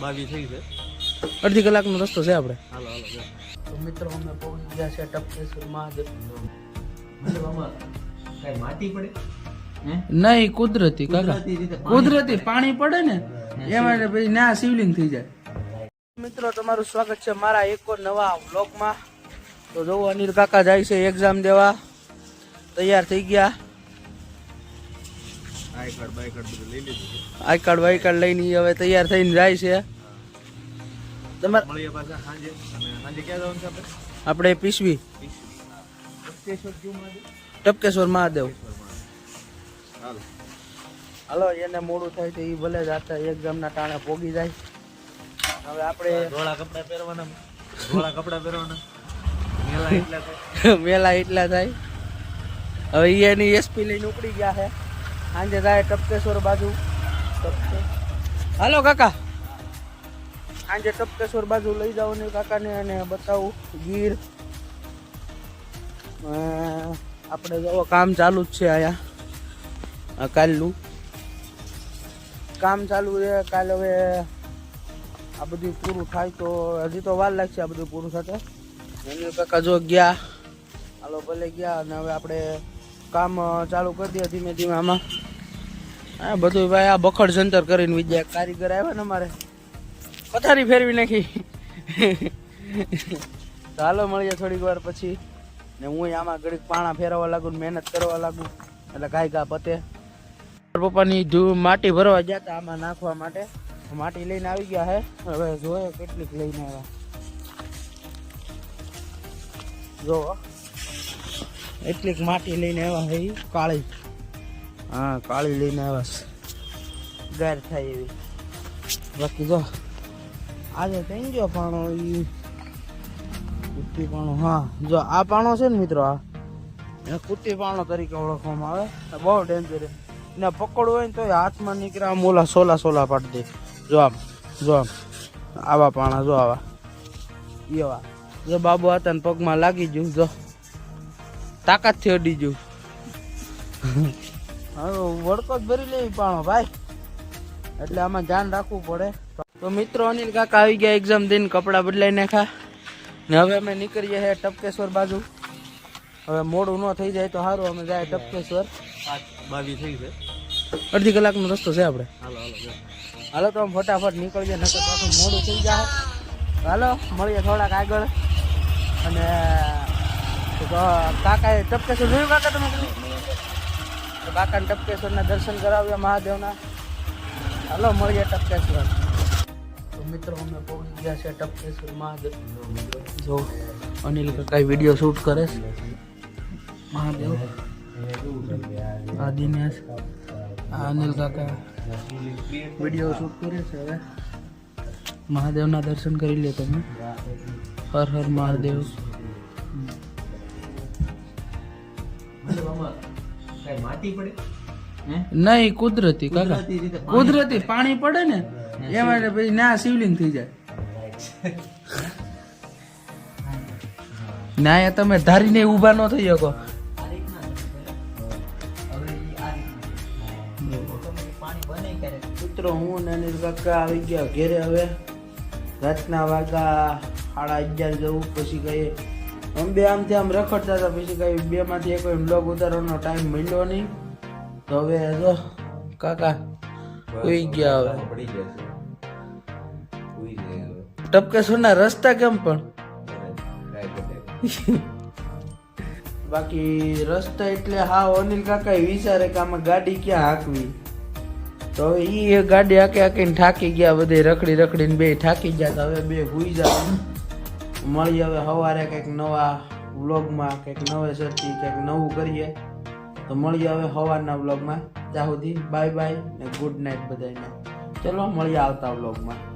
બાવી થઈ છે. અડધી કલાકનો રસ્તો છે આપણે. હાલો હાલો તો મિત્રો અમે પહોંચી ગયા છે ટપકેશ્વર મહાદેવ મને બાબા કાંઈ માટી પડે? હે? નહીં કુદરતી કાકા. કુદરતી પાણી પડે. ને એમાં પછી ના શિવલિંગ થઈ જાય. મિત્રો તમારું સ્વાગત છે મારા એક નવા વ્લોગમાં. તો જોવો અનિલ કાકા જાય છે એક્ઝામ દેવા. તૈયાર થઈ ગયા. આઈ કાર્ડ બાય કાર્ડ લઈ લીધું આઈ કાર્ડ વાઈ કાર્ડ લઈને હવે તૈયાર થઈને જાય છે આપણે? પીસવી. ટપકેશ્વર મહાદેવ. હાલો. હાલો એને મોડું થાય તો એ ભલે જાતા એક્ઝામના ટાણે પોગી જાય. હવે આપણે ધોળા કપડા પહેરવાના. ધોળા કપડા પહેરવાના. મેલા એટલા થાય. મેલા એટલા થાય. હવે એની એસપી લઈને ઉપડી ગયા છે. સાંજે જાય ટપકેશ્વર બાજુ. હાલો કાકા. સાંજે ટપકેશ્વર બાજુ લઈ જાઓ ને કાકાને અને બતાવું ગીર. આપણે જો કામ ચાલુ જ છે અહીંયા કાલનું. કામ ચાલુ છે, કાલ હવે આ બધું પૂરું થાય તો હજી તો વાર લાગશે આ બધું પૂરું થતા. એની કાકા જો ગયા, હાલો ભલે ગયા અને હવે આપણે કામ ચાલુ કરી દઈએ ધીમે ધીમે આમાં. હા બધું ભાઈ, આ બખડ જંતર કરીને વિદ્યા કારીગર આવ્યા ને અમારે. પથારી ફેરવી નાખી. હાલો, મળીએ થોડીક વાર પછી. ને હું આમાં ઘડીક પાણા ફેરવવા લાગુ મહેનત કરવા લાગુ. એટલે ગાય ગા પતે. પપ્પાની ધૂ માટી ભરવા ગયા હતા આમાં નાખવા માટે. માટી લઈને આવી ગયા હે. હવે જોઈએ કેટલીક લઈને આવ્યા. જો એટલીક માટી લઈને આવ્યા હે કાળી. હા કાળી લઈને આવ્યા ગાર થાય એવી. બાકી જો આજે થઈ ગયો પાણો એ કુટ્ટી પાણો હા જો આ પાણો છે ને મિત્રો આ. એને કુટ્ટી પાણો તરીકે ઓળખવામાં આવે. બહુ ડેન્જર એને પકડવું હોય ને તો હાથમાં નીકળે આમ ઓલા સોલા સોલા પાડી દે. જો આમ જો આમ. આવા પાણા જો આવા. એવા જો બાબુ હતા ને પગમાં લાગી ગયું જો. તાકાતથી અડી ગયું. હવે વડકો જ ભરી લેવી પાણો, ભાઈ. એટલે આમાં ધ્યાન રાખવું પડે. તો મિત્રો અનિલ કાકા આવી ગયા એક્ઝામ દઈને કપડાં બદલાઈ નાખા ને હવે અમે નીકળીએ છીએ ટપકેશ્વર બાજુ. હવે મોડું ન થઈ જાય તો સારું અમે જાય ટપકેશ્વર. બાવી થઈ છે અડધી કલાકનો રસ્તો છે આપણે. હાલો હાલો હાલો તો ફટાફટ નીકળીએ, નકર પાછું મોડું થઈ જાય. હાલો, મળીએ થોડાક આગળ. અને કાકાએ ટપકેશ્વર જોયું કાકા તમે? કાકાને ટપકેશ્વરના દર્શન કરાવ્યા મહાદેવના. હાલો, મળીએ ટપકેશ્વર. તો મિત્રો, અમે પહોંચી ગયા છે ટપકેશ્વર મહાદેવ જો, અનિલ કાકા વીડિયો શૂટ કરે છે. મહાદેવ. આ દિનેશ. આ અનિલ કાકા વીડિયો શૂટ કરે છે હવે. મહાદેવના દર્શન કરી લે તમે. હર હર મહાદેવ. બાબા કાંઈ માટી પડે? હે? નહીં કુદરતી કાકા. કુદરતી પાણી પડે. ને એમાં એટલે પછી ના શિવલિંગ થઈ જાય. ના તમે ધારીને ઊભા ન થઈ શકો. મિત્રો હું ને અનિલ કાકા આવી ગયા ઘેરે હવે. રાતના વાગા સાડા અગિયાર જવું પછી કઈ અમે બે આમથી આમ રખડતા હતા પછી કઈ બે માંથી એક બ્લોગ ઉતારવાનો ટાઈમ મળ્યો નહીં. તો હવે જો કાકા ઉઈ ગયા હવે. પડી ગયા ટપકેશ્વરના રસ્તા કેમ પણ? બાકી રસ્તા એટલે હા અનિલ કાકા વિચારે કે આમાં ગાડી ક્યાં હાંકવી. તો હવે એ ગાડી હાંકી હાકીને થાકી ગયા બધે રખડી રખડીને બે થાકી ગયા તો હવે બે હુઈ જાય મળી હવે સવારે કંઈક નવા વ્લોગમાં, કંઈક નવેસરથી કંઈક નવું કરીએ. તો મળીએ હવે સવારના વ્લોગમાં. ત્યાં સુધી બાય બાય ને ગુડ નાઇટ બધાને ચલો મળીએ આવતા વ્લોગમાં.